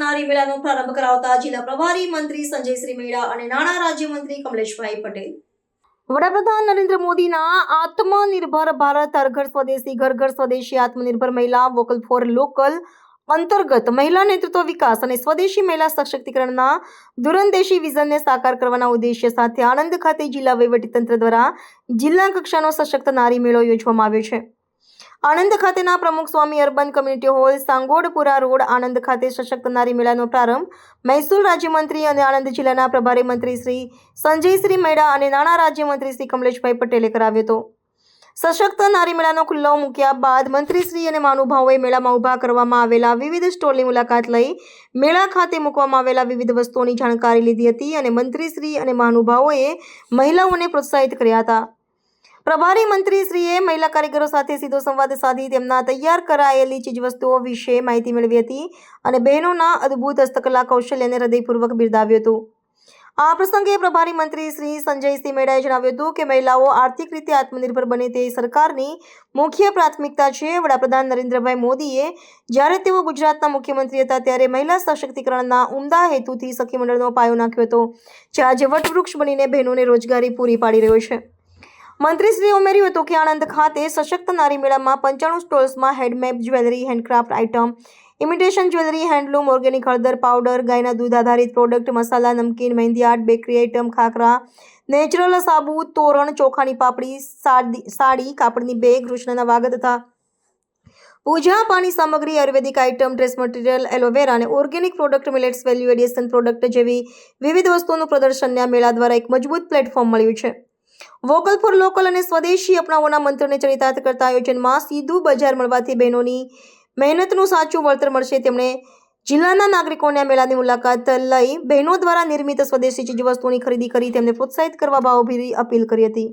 નારી મેળાનો પ્રારંભ કરાવતા જિલ્લા પ્રભારી મંત્રી સંજયશ્રી મેળા અને નાણાં રાજ્યમંત્રી કમલેશભાઈ પટેલ. વડાપ્રધાન નરેન્દ્ર મોદીના આત્મનિર્ભર ભારત, હર ઘર સ્વદેશી, ઘર ઘર સ્વદેશી આત્મનિર્ભર મહિલા, વોકલ ફોર લોકલ અંતર્ગત મહિલા નેતૃત્વ વિકાસ અને સ્વદેશી મહિલા સશક્તિકરણના દૂરંદેશી વિઝનને સાકાર કરવાના ઉદ્દેશ્ય સાથે આણંદ ખાતે જિલ્લા વહીવટીતંત્ર દ્વારા જિલ્લા કક્ષાનો સશક્ત નારી મેળો યોજવામાં આવ્યો છે. આણંદ ખાતેના Pramukh Swami urban community hall, Sangodpura road, Anand ખાતે સશક્ત નારી મેળાનો પ્રારંભ. મહેસૂલ રાજ્યમંત્રી અને આણંદ જિલ્લાના પ્રભારી મંત્રી શ્રી સંજયશ્રી મેળા અને નાણાં રાજ્યમંત્રી શ્રી કમલેશભાઈ પટેલે કરાવ્યો હતો. સશક્ત નારી મેળાનો ખુલ્લો મૂક્યા બાદ મંત્રીશ્રી અને મહાનુભાવોએ મેળામાં ઊભા કરવામાં આવેલા વિવિધ સ્ટોલની મુલાકાત લઈ મેળા ખાતે મૂકવામાં આવેલા વિવિધ વસ્તુઓની જાણકારી લીધી હતી અને મંત્રીશ્રી અને મહાનુભાવોએ મહિલાઓને પ્રોત્સાહિત કર્યા હતા. પ્રભારી મંત્રીશ્રીએ મહિલા કારીગરો સાથે સીધો સંવાદ સાધી તેમના તૈયાર કરાયેલી ચીજવસ્તુઓ વિશે માહિતી મેળવી હતી અને બહેનોના અદ્ભુત હસ્તકલા કૌશલ્યને હૃદયપૂર્વક બિરદાવ્યું હતું. આ પ્રસંગે પ્રભારી મંત્રી શ્રી સંજયસિંહ મેડાએ જણાવ્યું હતું કે મહિલાઓ આર્થિક રીતે આત્મનિર્ભર બને તે સરકારની મુખ્ય પ્રાથમિકતા છે. વડાપ્રધાન નરેન્દ્રભાઈ મોદીએ જ્યારે તેઓ ગુજરાતના મુખ્યમંત્રી હતા ત્યારે મહિલા સશક્તિકરણના ઉમદા હેતુથી સખી મંડળનો પાયો નાખ્યો હતો, જે આજે વટવૃક્ષ બનીને બહેનોને રોજગારી પૂરી પાડી રહ્યો છે. મંત્રીશ્રીએ ઉમેર્યું હતું કે આણંદ ખાતે સશક્ત નારી મેળામાં પંચાણું સ્ટોલ્સમાં handmade jewellery, handcraft item, imitation jewellery, handloom, organic હળદર પાવડર, ગાયના દૂધ આધારિત product, masala, namkeen, mehndi, art, bakery item, khakhra, natural સાબુ, તોરણ, ચોખાની પાપડી, સાડી સાડી, કાપડની બેગ, કૃષ્ણના વાઘ તથા પૂજા પાણી સામગ્રી, ayurvedic item, dress material, aloe vera અને organic product millets, value addition product જેવી વિવિધ વસ્તુઓનું પ્રદર્શનને આ મેળા દ્વારા એક મજબૂત પ્લેટફોર્મ મળ્યું છે. વોકલ ફોર લોકલ અને સ્વદેશી અપનાવવાના મંત્રને ચરિતાર્થ કરતા આયોજનમાં સીધું બજાર મળવાથી બહેનોની મહેનતનું સાચું વળતર મળશે. તેમણે જિલ્લાના નાગરિકોને આ મેળાની મુલાકાત લઈ બહેનો દ્વારા નિર્મિત સ્વદેશી ચીજવસ્તુઓની ખરીદી કરી તેમને પ્રોત્સાહિત કરવા ભાવભીરી અપીલ કરી હતી.